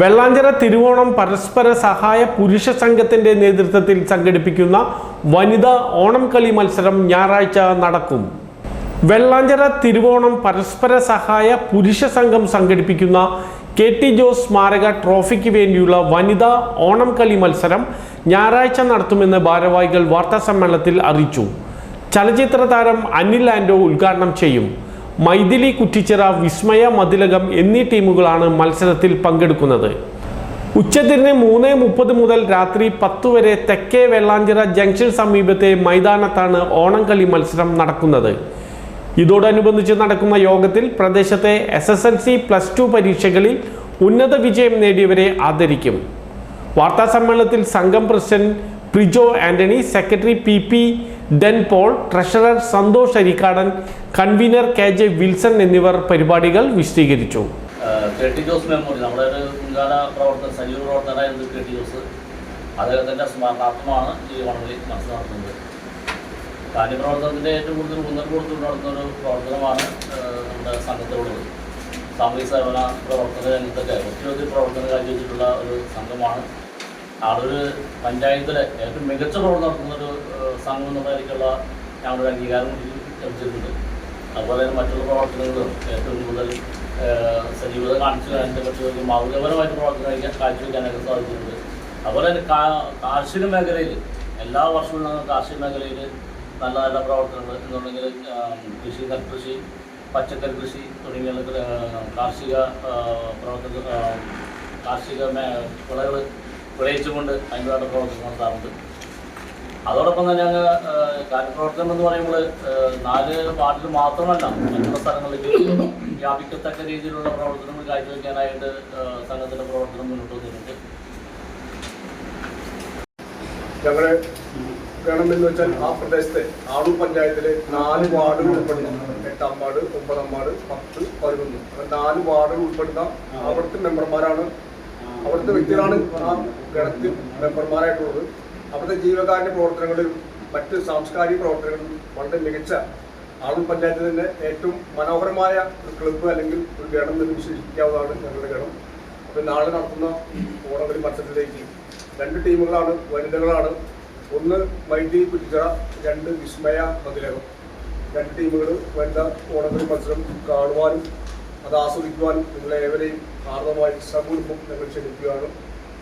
വെള്ളാഞ്ചിറ തിരുവോണം പരസ്പര സഹായ പുരുഷ സംഘത്തിന്റെ നേതൃത്വത്തിൽ സംഘടിപ്പിക്കുന്ന വനിതാ ഓണം കളി മത്സരം ഞായറാഴ്ച നടക്കും. വെള്ളാഞ്ചിറ തിരുവോണം പരസ്പര സഹായ പുരുഷ സംഘം സംഘടിപ്പിക്കുന്ന കെ ടി ജോസ് സ്മാരക ട്രോഫിക്ക് വേണ്ടിയുള്ള വനിതാ ഓണം കളി മത്സരം ഞായറാഴ്ച നടത്തുമെന്ന് ഭാരവാഹികൾ വാർത്താ സമ്മേളനത്തിൽ അറിയിച്ചു. ചലച്ചിത്ര താരം അനിൽ ആൻഡോ ഉദ്ഘാടനം ചെയ്യും. മൈഥിലി കുറ്റിച്ചിറ വിസ്മയ മതിലകം എന്നീ ടീമുകളാണ് മത്സരത്തിൽ പങ്കെടുക്കുന്നത്. ഉച്ചതിരിഞ്ഞ് മൂന്ന് മുപ്പത് മുതൽ രാത്രി പത്ത് വരെ തെക്കേ വെള്ളാഞ്ചിറ ജംഗ്ഷൻ സമീപത്തെ മൈതാനത്താണ് ഓണംകളി മത്സരം നടക്കുന്നത്. ഇതോടനുബന്ധിച്ച് നടക്കുന്ന യോഗത്തിൽ പ്രദേശത്തെ S S L C plus two പരീക്ഷകളിൽ ഉന്നത വിജയം നേടിയവരെ ആദരിക്കും. വാർത്താ സമ്മേളനത്തിൽ സംഘം president Prijo Antony secretary P P Den Paul treasurer Santhosh Arikkadan convener K J Wilson എന്നിവർ പരിപാടികൾ വിശദീകരിച്ചു. കെ ടി ജോസ് മെമ്മോറിയൽ നമ്മുടെ ഒരു സജീവ പ്രവർത്തകനായിരുന്നു കെ ടി ജോസ്. അദ്ദേഹത്തിന്റെ സ്മരണാർത്ഥമാണ് ഈ വണ്ണി മനസ്സ് നടത്തുന്നത്. കാര്യപ്രവർത്തനത്തിന്റെ ഏറ്റവും കൂടുതൽ മുന്നോട്ട് കൊടുത്ത് നടത്തുന്ന ഒരു പ്രവർത്തനമാണ് നമ്മുടെ സംഘത്തിലുള്ളത്. സാമൂഹിക സേവന പ്രവർത്തന രംഗത്തൊക്കെ ഒത്തിരി പ്രവർത്തനം കാഴ്ചവെച്ചിട്ടുള്ള ഒരു സംഘമാണ്. ആളൊരു പഞ്ചായത്തിലെ ഏറ്റവും മികച്ച പ്രവർത്തനം നടത്തുന്ന ഒരു സംഘം എന്ന നിലയ്ക്കുള്ള ഞങ്ങളുടെ അംഗീകാരം ലഭിച്ചിട്ടുണ്ട്. അതുപോലെ തന്നെ മറ്റുള്ള പ്രവർത്തനങ്ങളും ഏറ്റവും കൂടുതൽ സജീവത കാണിച്ചു അതിന്റെ പറ്റി മാതൃകപരമായിട്ട് പ്രവർത്തനം കാഴ്ചവെക്കാനൊക്കെ സാധിച്ചിട്ടുണ്ട്. അതുപോലെ തന്നെ കാർഷിക മേഖലയിൽ എല്ലാ വർഷവും കാർഷിക മേഖലയിൽ നല്ല നല്ല പ്രവർത്തനങ്ങൾ എന്നുണ്ടെങ്കിൽ കൃഷി നെൽകൃഷി പച്ചക്കറി കൃഷി തുടങ്ങിയ കാർഷിക പ്രവർത്തന കാർഷിക വിളകൾ വിളയിച്ചുകൊണ്ട് അതിന്റെ പ്രവർത്തനം നടത്താറുണ്ട്. അതോടൊപ്പം തന്നെ അങ്ങ് കാര്യപ്രവർത്തനം എന്ന് പറയുമ്പോൾ നാല് വാർഡിൽ മാത്രമല്ല മറ്റുള്ള സ്ഥലങ്ങളിലേക്ക് വ്യാപിക്കത്തക്ക രീതിയിലുള്ള പ്രവർത്തനങ്ങൾ കാഴ്ചവെക്കാനായിട്ട് സംഘത്തിന്റെ പ്രവർത്തനം മുന്നോട്ട് വന്നിട്ടുണ്ട്. ഞങ്ങൾ വേണമെന്ന് വെച്ചാൽ ആ പ്രദേശത്തെ ആളൂർ പഞ്ചായത്തിലെ നാല് വാർഡുകൾ ഉൾപ്പെടുന്ന എട്ടാം വാർഡ് ഒമ്പതാം വാർഡ് പത്ത് പതിനൊന്ന്. അങ്ങനെ നാല് വാർഡുകൾ ഉൾപ്പെടുന്ന അവിടുത്തെ മെമ്പർമാരാണ് അവിടുത്തെ വ്യക്തികളാണ് ആ ഗണത്തിൽ മെമ്പർമാരായിട്ടുള്ളത്. അവിടുത്തെ ജീവകാരുണ്യ പ്രവർത്തനങ്ങളിലും മറ്റ് സാംസ്കാരിക പ്രവർത്തനങ്ങളും വളരെ മികച്ച ആളും പഞ്ചായത്തിൽ തന്നെ ഏറ്റവും മനോഹരമായ ഒരു ക്ലബ്ബ് അല്ലെങ്കിൽ ഒരു ഗണം എന്ന് വിശേഷിപ്പിക്കാവുന്നതാണ് ഞങ്ങളുടെ ഗണം അപ്പോൾ നാളെ നടത്തുന്ന ഓണവലി മത്സരത്തിലേക്ക് രണ്ട് ടീമുകളാണ് വനിതകളാണ്. ഒന്ന് മൈതി കുറ്റിച്ചിറ രണ്ട് വിസ്മയ മതിലകം രണ്ട് ടീമുകൾ വനിത ഓണവലി മത്സരം കാണുവാനും അത് ആസ്വദിക്കുവാനും നിങ്ങളെ ഏവരെയും ആർദ്രമായി സകുടുംബം ഞങ്ങൾ ക്ഷണിക്കുകയാണ്.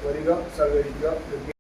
വരിക സഹകരിക്കുക.